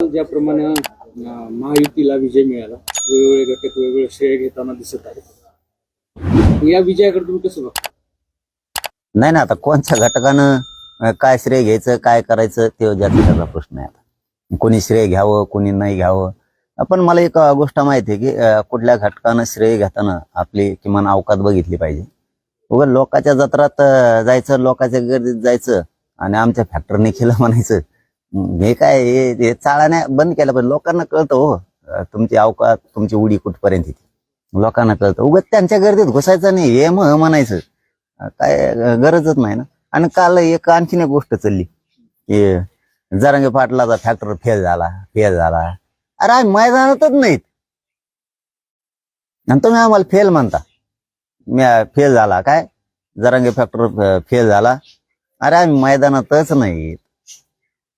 ज्याप्रमाणे महायुतीला विजय मिळाला वेगवेगळे घटक वेगवेगळे श्रेय घेताना दिसत आहेत. या विजयाकडे तुम्ही कसं बघता? नाही ना आता कोणत्या घटकानं काय श्रेय घ्यायचं काय करायचं ते ज्याचा प्रश्न आहे आता. कोणी श्रेय घ्यावं कोणी नाही घ्यावं. पण मला एक गोष्ट माहिती आहे की कुठल्या घटकानं श्रेय घेताना आपली किमान अवकात बघितली पाहिजे. उगा लोकांच्या जत्रात जायचं लोकांच्या गर्दीत जायचं आणि आमच्या फॅक्टरीने केलं म्हणायचं. हे काय हे चाळा नाही बंद केलं पण लोकांना कळतं हो. तुमची अवकात तुमची उडी कुठपर्यंत येते? लोकांना कळतं. उगाच त्यांच्या गर्दीत घुसायचं नाही हे मग म्हणायचं. काय गरजच नाही ना. आणि काल एक आणखीन एक गोष्ट चालली. की जरांगे पाटलाचा फॅक्टर फेल झाला फेल झाला. अरे आम्ही मैदानातच नाहीत. आणि तुम्ही आम्हाला फेल म्हणता. मी फेल झाला काय? जरांगे फॅक्टर फेल झाला. अरे आम्ही मैदानातच नाहीत.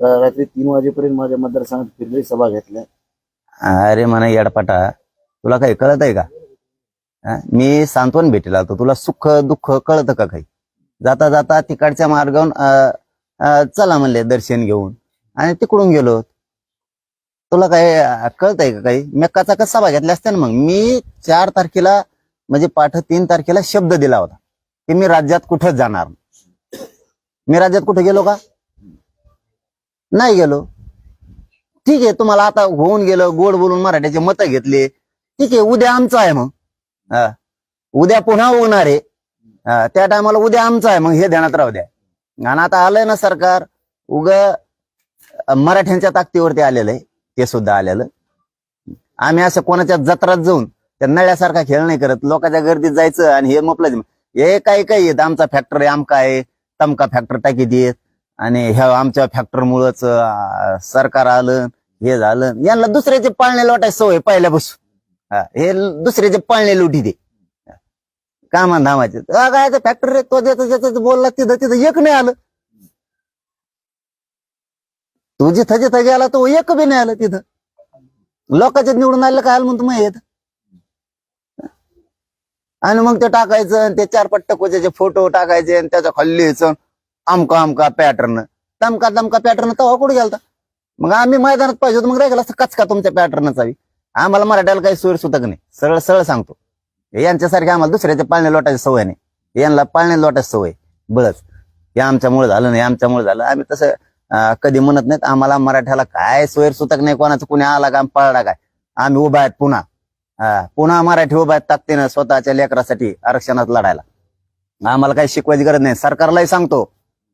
रात्री तीन वाजेपर्यंत माझ्या मतदारसंघात फिरले सभा घेतल्या. अरे म्हणा येडपाटा तुला काही कळत आहे का? हा? मी सांत्वन भेटेल आलतो तुला सुख दुःख कळतं का काही? जाता जाता तिकडच्या मार्गावरून अं, चला म्हणले दर्शन घेऊन. आणि तिकडून गेलो. तुला काही कळत कळतंय का काही? मी कचा सभा घेतल्या असत्या ना मग? मी चार तारखेला म्हणजे पाठ तीन तारखेला शब्द दिला होता की मी राज्यात कुठंच जाणार? नाही. मी राज्यात कुठे गेलो का? नाही गेलो. ठीक आहे तुम्हाला आता होऊन गेलं गोड बोलून मराठ्याचे मतं घेतले. ठीक आहे उद्या आमचं आहे मग. हा. उद्या पुन्हा होणार आहे. हा, त्या टायमाला उद्या आमचं आहे मग हे ध्यानात राहू द्या. आणि आता आलंय ना सरकार उग मराठ्यांच्या ताकदीवरती आलेलं आहे. ते सुद्धा आलेलं. आम्ही असं कोणाच्या जत्रात जाऊन त्या नळ्यासारखा खेळ नाही करत. लोकांच्या गर्दीत जायचं आणि हे म्हटलं हे काही काही येत आमचा फॅक्टर आहे आमका आहे. तमका फॅक्टर टाकी देत. आणि ह्या आमच्या फॅक्टरमुळंच सरकार आलं हे झालं यांना दुसऱ्याचे पाळणे लोटायची सवय पहिल्यापासून. हे दुसऱ्याचे पाळणे लुटी दे. कामा धामाचे काय फॅक्टरी रे तो ज्याचं ज्याचं बोलला तिथं तिथं एक नाही आलं. तू जिथं जिथं गेला तो एक बी नाही आलं तिथं. लोकांच्या निवडून आलं काय आलं म्हणतो मग येत? आणि मग ते टाकायचं आणि ते चार पट्ट कोच्याचे फोटो टाकायचे आणि त्याच्याखाली लिहायचं. अमका अमका पॅटर्न दमका दमका पॅटर्न तवा कुठे गेलता? मग आम्ही मैदानात पाहिजे होतो मग राहिला असं कचका तुमच्या पॅटर्न चावी आम्हाला मराठ्याला काही सोय सुतक नाही. सरळ सरळ सांगतो. यांच्यासारखे आम्हाला दुसऱ्याच्या पाळणे लोटायची सवय नाही. यांना पाळणे लोटायची सवय. बस. हे आमच्यामुळे झालं नाही आमच्यामुळे झालं. आम्ही तसं कधी म्हणत नाहीत आम्हाला मराठ्याला काय सोयर सुतक नाही कोणाचं कुणी आला का पळला काय. आम्ही उभा आहेत पुन्हा. पुन्हा मराठी उभा आहेत ताकदीनं स्वतःच्या लेकरासाठी आरक्षणात लढायला. आम्हाला काही शिकवायची गरज नाही. सरकारलाही सांगतो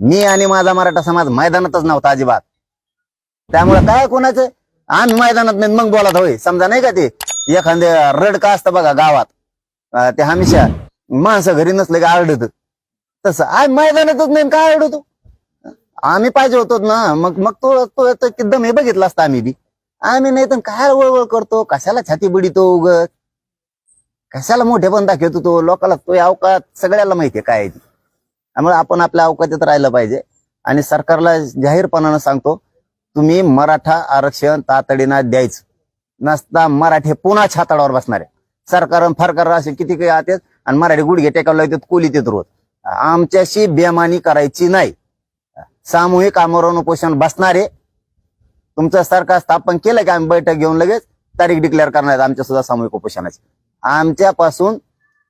मी आणि माझा मराठा समाज मैदानातच नव्हता अजिबात. त्यामुळे काय कोणाचं? आम्ही मैदानात नाही मग बोलत होय. समजा नाही का ते? एखादे रड का असतं बघा गावात. ते हमेशा माणसं घरी नसले का आरडत. तसं. आय मैदानातच नाही काय आरडतो? आम्ही पाहिजे होतो ना मग मग तो तो तो एकदम हे बघितलं असतं आम्ही बी. आम्ही नाही तर काय वळवळ करतो? कशाला छाती बुडीतो उग? कशाला मोठे पण दाखवतो तो? लोकाला तो अवकात सगळ्याला माहितीये काय ती. त्यामुळे आपण आपल्या अवकाशात राहिलं पाहिजे. आणि सरकारला जाहीरपणानं सांगतो तुम्ही मराठा आरक्षण तातडीनं द्यायचं. नसता मराठी पुन्हा छाताडावर बसणार. आहे सरकार फरकार असे किती काही आतात आणि मराठी गुडघे टेकावला येतात कोली येतात रोज. आमच्याशी बेमानी करायची नाही. सामूहिक आमरण उपोषण बसणारे. तुमचं सरकार स्थापन केलं की आम्ही बैठक घेऊन लगेच तारीख डिक्लेअर करणार आमच्या सुद्धा सामूहिक उपोषणाची. आमच्यापासून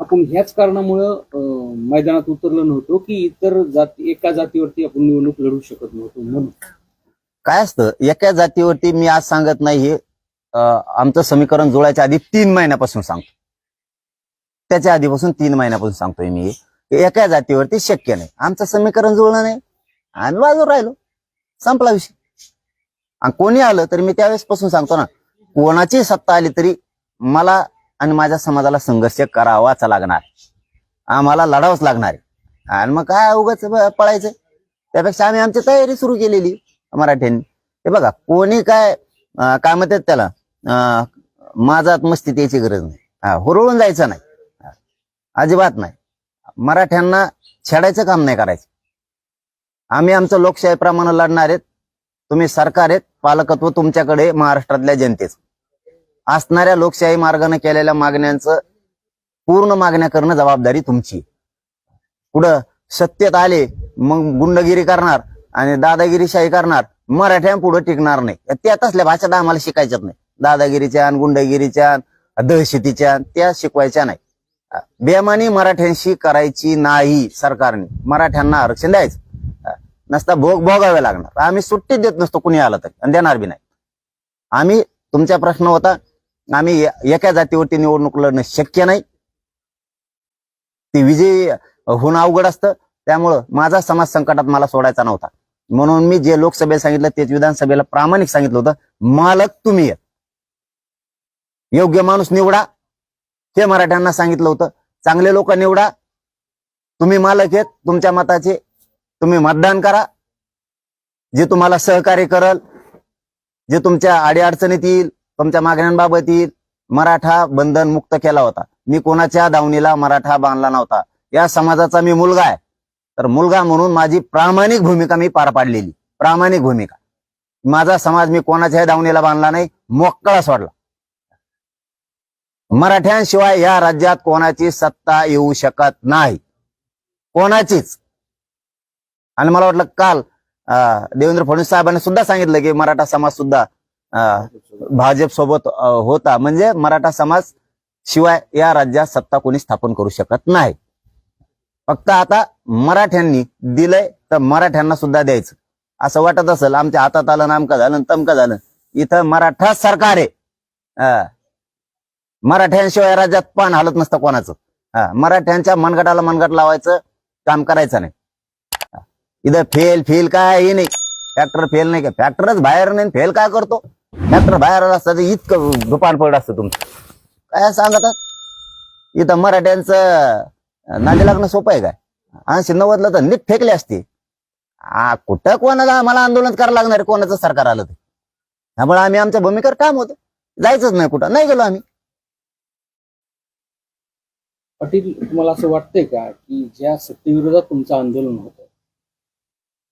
आपण ह्याच कारणामुळं मैदानात उतरलो नव्हतो की इतर जाती एका जातीवरती आपण निवडणूक लढू शकत नव्हतो म्हणून. काय असतं? एका जातीवरती मी आज सांगत नाही हे. आमचं समीकरण जुळायच्या आधी तीन महिन्यापासून सांगतो. त्याच्या आधीपासून तीन महिन्यापासून सांगतोय मी हे. एका जातीवरती शक्य नाही. आमचं समीकरण जुळलं नाही. आम्ही बाजूवर राहिलो. संपला विषय. आणि कोणी आलं तरी मी त्यावेळेस पासून सांगतो ना कोणाची सत्ता आली तरी मला आणि माझ्या समाजाला संघर्ष करावाच लागणार. आम्हाला लढावंच लागणार आहे. आणि मग काय उगाच पळायचं? त्यापेक्षा आम्ही आमची तयारी सुरू केलेली मराठ्यांनी. हे बघा कोणी काय काय म्हणतात त्याला? माझा माझात मस्ती त्याची गरज नाही. हा, हुरळून जायचं नाही. अजिबात नाही. मराठ्यांना छेडायचं काम नाही करायचं. आम्ही आमचं लोकशाहीप्रमाणे लढणार आहेत. तुम्ही सरकार आहेत. पालकत्व तुमच्याकडे महाराष्ट्रातल्या जनतेचं. असणाऱ्या लोकशाही मार्गाने केलेल्या मागण्यांचं पूर्ण मागण्या करणं जबाबदारी तुमची. पुढं सत्तेत आले मग गुंडगिरी करणार आणि दादागिरीशाही करणार. मराठ्या पुढे टिकणार नाही. त्या तसल्या भाषा आम्हाला शिकायच्याच नाही. दादागिरीच्या गुंडगिरीच्या दहशतीच्या त्या शिकवायच्या नाही. बेमानी मराठ्यांशी करायची नाही सरकारने. मराठ्यांना आरक्षण द्यायचं. नसता भोग भोगावे लागणार. आम्ही सुट्टी देत नसतो कुणी आलं तरी. आणि देणार बी नाही. आम्ही तुमचा प्रश्न होता आम्ही एका जातीवरती निवडणूक लढणं शक्य नाही. ती विजयी होणं अवघड असतं. त्यामुळं माझा समाज संकटात मला सोडायचा नव्हता. म्हणून मी जे लोकसभेला सांगितलं तेच विधानसभेला प्रामाणिक सांगितलं होतं मालक तुम्ही योग्य माणूस निवडा. हे मराठ्यांना सांगितलं होतं. चांगले लोक निवडा. तुम्ही मालक आहेत तुमच्या मताचे. तुम्ही मतदान करा. जे तुम्हाला सहकार्य करल जे तुमच्या अडीअडचणीत येईल तुमच्या मागण्यांबाबतीत मराठा बंधन मुक्त केला होता. मी कोणाच्या दावणीला मराठा बांधला नव्हता. या समाजाचा मी मुलगा आहे. तर मुलगा म्हणून माझी प्रामाणिक भूमिका मी पार पाडलेली. प्रामाणिक भूमिका. माझा समाज मी कोणाच्याही दावणीला बांधला नाही. मोकळा सोडला. मराठ्यांशिवाय या राज्यात कोणाची सत्ता येऊ शकत नाही. कोणाचीच. आणि मला वाटलं काल अं, देवेंद्र फडणवीस साहेबांनी सुद्धा सांगितलं की मराठा समाज सुद्धा भाजप सोबत होता. म्हणजे मराठा समाज शिवाय या राज्यात सत्ता कोणी स्थापन करू शकत नाही. फक्त आता मराठ्यांनी दिलंय तर मराठ्यांना सुद्धा द्यायचं. असं वाटत असेल आमच्या हातात आलं नामका झालं तमकं तमका झालं. इथं मराठा सरकार आहे. मराठ्यांशिवाय राज्यात पान हालत नसतं कोणाचं. हा, मराठ्यांच्या मनगटाला मनगट लावायचं काम करायचं नाही. इथं फेल फेल काय नाही. फॅक्टर फेल नाही का? फॅक्टरच बाहेर नाही फेल काय करतो? नंतर बाहेर असतं तर इतकं दुपान पडलं असतं तुमचं. काय सांगतात इथं मराठ्यांचं नादी लागणं सोपं आहे काय? ऐंशी नव्वदला तर नीट फेकले असते. आ, कुठं कोणाला मला आंदोलन करायला लागणार? कोणाचं सरकार आलं तर त्यामुळे आम्ही आमच्या भूमिकेवर काम होतं. जायचंच नाही कुठं. नाही गेलो आम्ही. पाटील तुम्हाला असं वाटतंय का की ज्या सत्तेविरोधात तुमचं आंदोलन होतं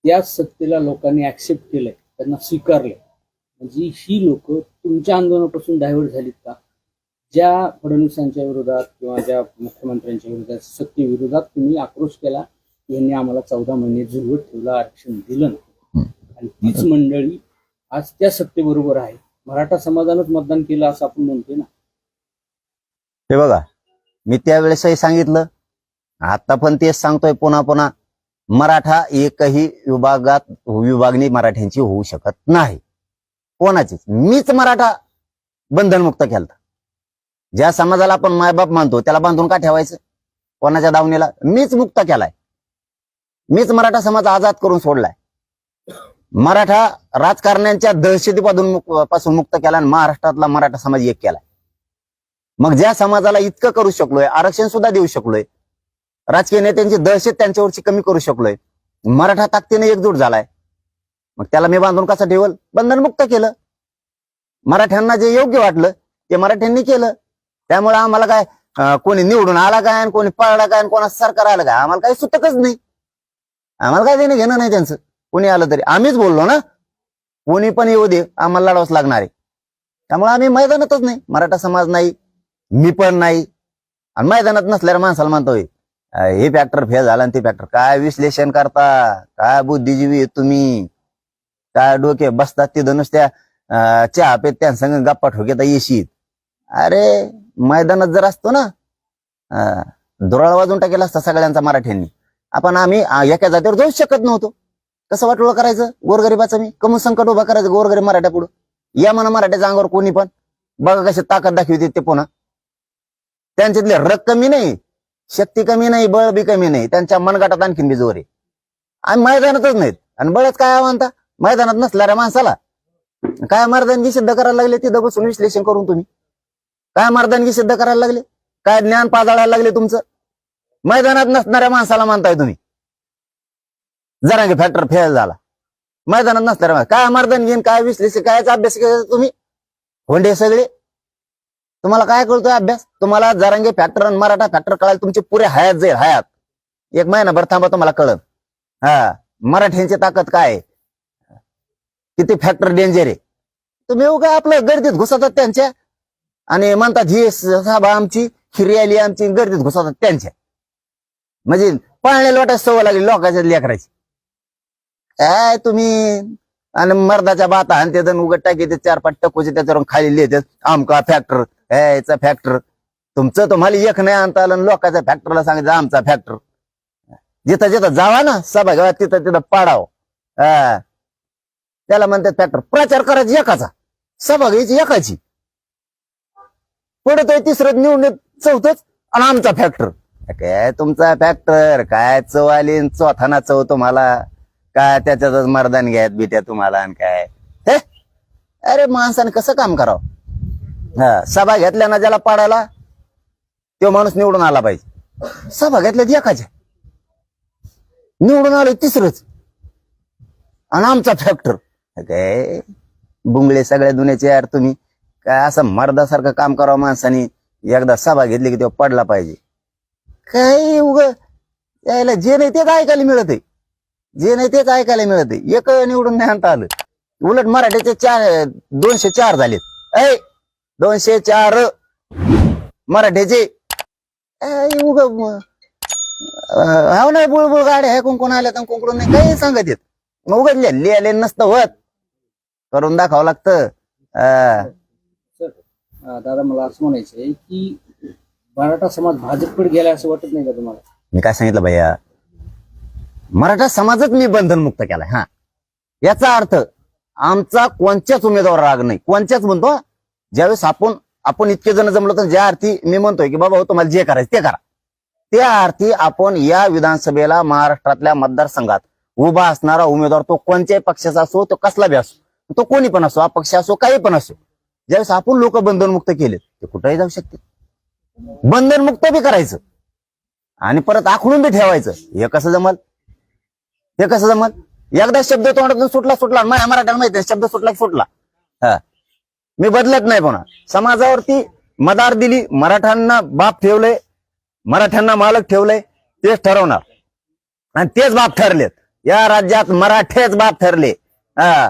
त्या सत्तेला लोकांनी ऍक्सेप्ट केलंय त्यांना स्वीकारलंय? म्हणजे ही लोक तुमच्या आंदोलनापासून डायव्हर्ट झालीत का? ज्या फडणवीसांच्या विरोधात किंवा ज्या मुख्यमंत्र्यांच्या विरोधात सत्तेविरोधात तुम्ही आक्रोश केला यांनी आम्हाला चौदा महिने झुरवत ठेवलं आरक्षण दिलं नाही. आणि तीच मंडळी आज त्या सत्तेबरोबर आहे. मराठा समाजानंच मतदान केलं असं आपण म्हणतोय ना. हे बघा मी त्यावेळेसही सांगितलं आता पण तेच सांगतोय पुन्हा पुन्हा मराठा एकही विभागात विभागणी मराठ्यांची होऊ शकत नाही. कोणाचीच. मीच मराठा बंधनमुक्त केलता. ज्या समाजाला आपण मायबाप मानतो त्याला बांधून का ठेवायचं? कोणाच्या दावणीला? मीच मुक्त केलाय. मीच मराठा समाज आजाद करून सोडलाय. मराठा राजकारण्यांच्या दहशतीपासून पासून मुक्त केला आणि महाराष्ट्रातला मराठा समाज एक केलाय. मग ज्या समाजाला इतकं करू शकलोय आरक्षण सुद्धा देऊ शकलोय राजकीय नेत्यांची दहशत त्यांच्यावरची कमी करू शकलोय मराठा ताकदीने एकजूट झालाय. मग त्याला मी बांधून कसं ठेवल? बंधनमुक्त केलं. मराठ्यांना जे योग्य वाटलं ते मराठ्यांनी केलं. त्यामुळे आम्हाला काय कोणी निवडून आला काय आणि कोणी पळला काय आणि कोणा सरकार आलं काय? आम्हाला काही सुतकच नाही. आम्हाला काय देणं घेणं नाही त्यांचं. कोणी आलं तरी. आम्हीच बोललो ना. कोणी पण येऊ दे आम्हाला लढावंच लागणार आहे. त्यामुळे आम्ही मैदानातच नाही. मराठा समाज नाही. मी पण नाही. आणि मैदानात नसल्यावर माणसाला म्हणतोय हे फॅक्टर फेल झाला आणि ते फॅक्टर काय विश्लेषण करता? काय बुद्धिजीवी आहे तुम्ही? काय डोके बसतात तिथं नुसत्या चहा पेत त्यांसंग गप्पा ठोकेता येशीत अरे मैदानात जर असतो ना दुराळ वाजून टाकेला असता सगळ्यांचा मराठ्यांनी. आपण आम्ही एका जातीवर जाऊच शकत नव्हतो. कसं वाटोळं करायचं? गोरगरिबाचं मी? कमून संकट उभा करायचं गोरगरीब मराठ्या पुढं? या म्हणा मराठ्याच्या अंगावर कोणी पण. बघा कशी ताकद दाखवते ते पुन्हा. त्यांच्यातले रग कमी नाही शक्ती कमी नाही बळ बी कमी नाही. त्यांच्या मनगटात आणखीन बी जोर आहे. आम्ही मैदानातच नाहीत. आणि बळच काय म्हणता मैदानात नसणाऱ्या माणसाला काय मर्दानगी सिद्ध करायला लागले? तिथं बसून विश्लेषण करून तुम्ही. काय मर्दानगी सिद्ध करायला लागले? काय ज्ञान पाजाळायला लागले तुमचं? मैदानात नसणाऱ्या माणसाला मानताय तुम्ही. जरांगे फॅक्टर फेल झाला. मैदानात नसणाऱ्या काय मर्दानगी काय विश्लेषण कायचा अभ्यास केला तुम्ही? होंडे सगळे? तुम्हाला काय कळतोय अभ्यास? तुम्हाला जरांगे फॅक्टर आणि मराठा फॅक्टर कळायला तुमची पुरे हयात जाईल हयात. एक महिनाभर थांबा तुम्हाला कळत हा मराठ्यांची ताकद काय आहे? किती फॅक्टर डेंजर आहे. तुम्ही उगा आपलं गर्दीत घुसतात त्यांच्या. आणि म्हणतात ही सभा आमची ही रॅली आमची गर्दीत घुसतात त्यांच्या. म्हणजे पाळण्या लोटा सवय लागली लोकांच्या लेकराची. काय तुम्ही आणि मर्दाच्या बाता आणि ते जण उघड टाकी ते चार पाच टकोचे त्याच्यावरून खाली लिहितात आमका फॅक्टर याचा फॅक्टर तुमचं तुम्हाला एक नाही आणता आलं लोकांच्या फॅक्टरला सांगितलं आमचा फॅक्टर जिथं जिथं जावा ना सभा घ्यावा तिथं तिथं पाडाव. हा. त्याला म्हणतात फॅक्टर प्रचार करायचा एकाचा. सभा घ्यायची एकाची. पुढे तिसरं निवडून चौथच आणि आमचा फॅक्टर काय तुमचा फॅक्टर काय चव चौथाना चव तुम्हाला? काय त्याच्यातच मर्दान घ्यायत बिट्या तुम्हाला आणि काय? हे? अरे माणसाने कसं काम करावं? हा सभा घेतल्या ना ज्याला पाडायला तो माणूस निवडून आला पाहिजे. सभा घेतल्या एकाच्या. निवडून आलोय तिसरंच. आणि आमचा फॅक्टर काय? बुंगळे सगळ्या दुन्याचे यार तुम्ही. काय असं मर्दासारखं काम करावं माणसाने? एकदा सभा घेतली की तेव्हा पडला पाहिजे. काय उग? यायला जे नाही तेच ऐकायला मिळत आहे जे नाही तेच ऐकायला मिळत आहे एक निवडून नाही आणता आलं. उलट मराठीचे चार दोनशे चार झालेत. ऐ दोनशे चार. मराठीचे. उग हा नाही बुळबुळ गाड्या हे कोण आल्या तर कोण नाही काही सांगत येत. मग उघडले लिहिले नसतं होत. करून दाखवावं लागतं. अं, सर अं, दादा मला असं म्हणायचं आहे की मराठा समाज भाजपकडे गेला असं वाटत नाही का तुम्हाला? मी काय सांगितलं भैया? मराठा समाजच मी बंधनमुक्त केलाय हा. याचा अर्थ आमचा कोणत्याच उमेदवार राग नाही. कोणत्याच म्हणतो हा. ज्यावेळेस आपण आपण इतके जण जमलो तर ज्या अर्थी मी म्हणतोय की बाबा हो तुम्हाला जे करायचं ते करा. त्या अर्थी आपण या विधानसभेला महाराष्ट्रातल्या मतदारसंघात उभा असणारा उमेदवार तो कोणत्याही पक्षाचा असो तो कसला बी असो तो कोणी पण असो अपक्ष असो काही पण असो ज्यावेळेस आपण लोक बंधनमुक्त केलेत ते कुठेही जाऊ शकते. बंधनमुक्त बी करायचं. आणि परत आखडून बी ठेवायचं. हे कसं जमल? हे कसं जमल? एकदा शब्द तोंडातून सुटला सुटला. माझ्या मराठ्याला माहिती शब्द सुटला सुटला. हा. मी बदलत नाही पुन्हा. समाजावरती मदार दिली मराठ्यांना बाप ठेवलंय मराठ्यांना मालक ठेवलंय तेच ठरवणार. आणि तेच बाप ठरलेत. या राज्यात मराठेच बाप ठरले. हा.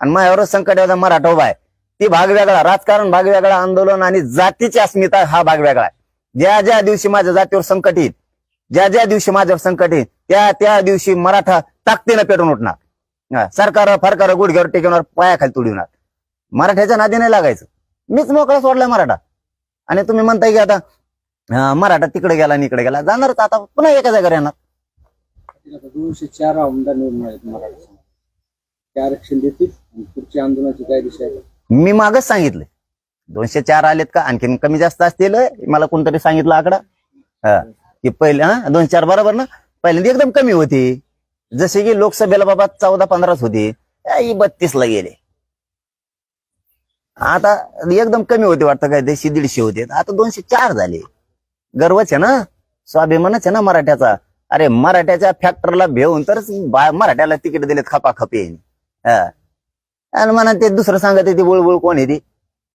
आणि माझ्यावरच संकट मराठा उभा आहे. ती भाग वेगळा राजकारण भाग वेगळा आंदोलन आणि जातीची अस्मिता हा भाग वेगळा आहे. ज्या ज्या दिवशी माझ्या जातीवर संकट येईल ज्या ज्या दिवशी माझ्यावर संकट येईल त्या त्या दिवशी मराठा ताकदीनं पेटून उठणार. सरकार फरकार गुडघ्यावर टेकवणार पायाखाली तुडविणार मराठ्याच्या नादी नाही लागायचं. मीच मोकळा सोडलाय मराठा. आणि तुम्ही म्हणताय की आता मराठा तिकडे गेला आणि इकडे गेला. जाणारच आता पुन्हा एका जागेवर येणार. दोनशे चार आमदार निवडून आहेत मराठा. ते आरक्षण देतील आणि पुढच्या आंदोलनाची काय दिशा आहे? मी मागच सांगितलं. दोनशे चार आलेत का? आणखीन कमी जास्त असतील मला कोणतरी सांगितलं आकडा. हा. की पहिले हा दोन चार बरोबर ना? पहिल्यांदा एकदम कमी होती. जसे की लोकसभेला बाबा चौदा पंधराच होती. बत्तीस ला गेले. आता एकदम कमी होते वाटतं काय? देशी दीडशे होते. आता दोनशे चार झाले. गर्वच आहे ना? स्वाभिमानच आहे ना मराठ्याचा? अरे मराठ्याच्या फॅक्टरला भेऊन तरच बा- मराठ्याला तिकीट दिलेत खपाखपी हा. आणि म्हणा ते दुसरं सांगत ते बुळबुळ कोण आहे ती?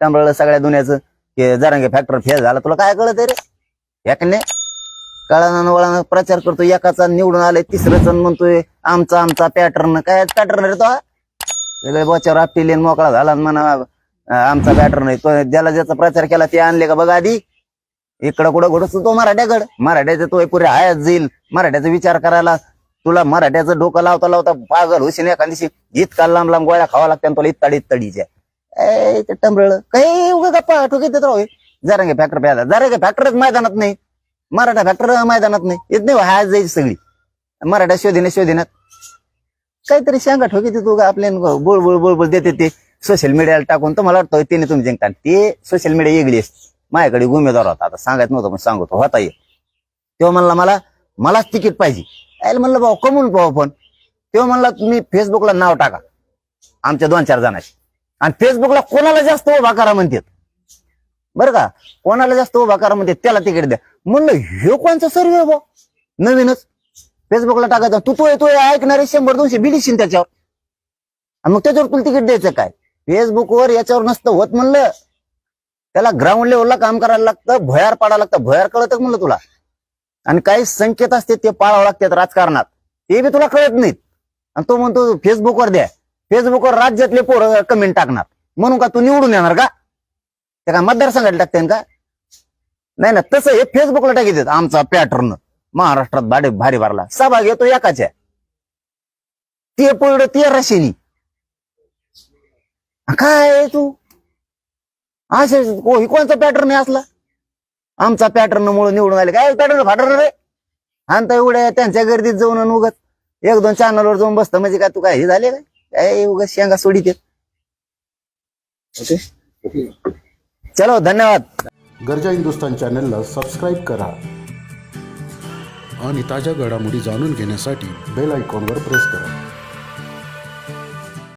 टंबळ सगळ्या दुनियाचं की जरांगे फॅक्टर फेल झाला. तुला काय कळत रे? एकने कळानं वळानं प्रचार करतो एकाचा निवडून आलाय तिसऱ्याचा म्हणतोय आमचा आमचा पॅटर्न काय पॅटर्न रे तो? हा? आपली मोकळा झाला आणि म्हणा आमचा पॅटर्न आहे. तो ज्याला ज्याचा प्रचार केला ते आणले का बघा आधी? इकडं कुठं घडतो तो मराठ्याकड. मराठ्याचा तो पुरे हायात जाईल. मराठ्याचा विचार करायला तुला मराठ्याचं डोकं लावता लावता पागल होशील एखाद दिवशी. इतका लांब लांब गोळ्या खावा लागत्या आणि तुला इत्ताडी इत्ताडीच्या. ए ते टंबळ काही उगा गप्पा ठोके देत राहू जरा जरांगे फॅक्टर प्यायला. जरांगे फॅक्टरच मैदानात नाही. मराठा फॅक्टर मैदानात नाही. येत नाही हाय जायची सगळी. मराठा शोधीने शोधिनात काहीतरी सांगा ठोकी देतो उगा आपल्या बोळ बोळ बोळ बोळ देते ते. सोशल मीडियाला टाकून तर मला वाटतं त्याने तुम्ही जिंकता ते सोशल मीडिया वेगळी असते. माझ्याकडे उमेदवार होता. आता सांगायचं नव्हतं पण सांगतो. होता ये तेव्हा म्हणला मला मलाच तिकीट पाहिजे. यायला म्हणलं भाऊ कमून पाहू पण तेव्हा म्हणला तुम्ही फेसबुकला नाव टाका. आमच्या दोन चार जणाशी. आणि फेसबुकला कोणाला जास्त उभा करा म्हणतात? बरं का? कोणाला जास्त उभा करा म्हणतात त्याला तिकीट द्या. म्हणलं हे कोणचा सर्वे भाऊ? नवीनच. फेसबुकला टाकायचा. तू तो येतोय ऐकणारे शंभर दोनशे बिडीशील त्याच्यावर. मग त्याच्यावर तुला तिकीट द्यायचं काय? फेसबुकवर याच्यावर नसतं होत म्हणलं. त्याला ग्राउंड लेवलला काम करायला लागतं भयार पाडायला लागतं. भयार कळत म्हणलं तुला? आणि काही संकेत असते ते पाळावं लागतात राजकारणात. ते बी तुला कळत नाहीत. आणि तो म्हणतो फेसबुकवर द्या. फेसबुकवर राज्यातले पोरं कमेंट टाकणार. म्हणून का तू निवडून येणार का? ते काय मतदारसंघात टाकते का? नाही ना तसं हे फेसबुकला टाकी आमचा पॅटर्न महाराष्ट्रात भाडे भारी भरला. सहभाग येतो एकाच्या. ते पोरड ते रशिनी. काय तू? असे हे कोणचा पॅटर्न आहे असला? आमचा पॅटर्न मुळे निवडून आले. काय पॅटर्न फाटर्न रे आणि एवढ्या त्यांच्या गर्दीत जाऊन आणि उगत एक दोन चॅनलवर जाऊन बसतं. म्हणजे काय तू काय हे झाले काय? काय उगत शेंगा सोडी येत. ओके. चलो धन्यवाद. गरजा हिंदुस्तान चॅनलला सबस्क्राईब करा. आणि ताज्या घडामोडी जाणून घेण्यासाठी बेल आयकॉनवर प्रेस करा.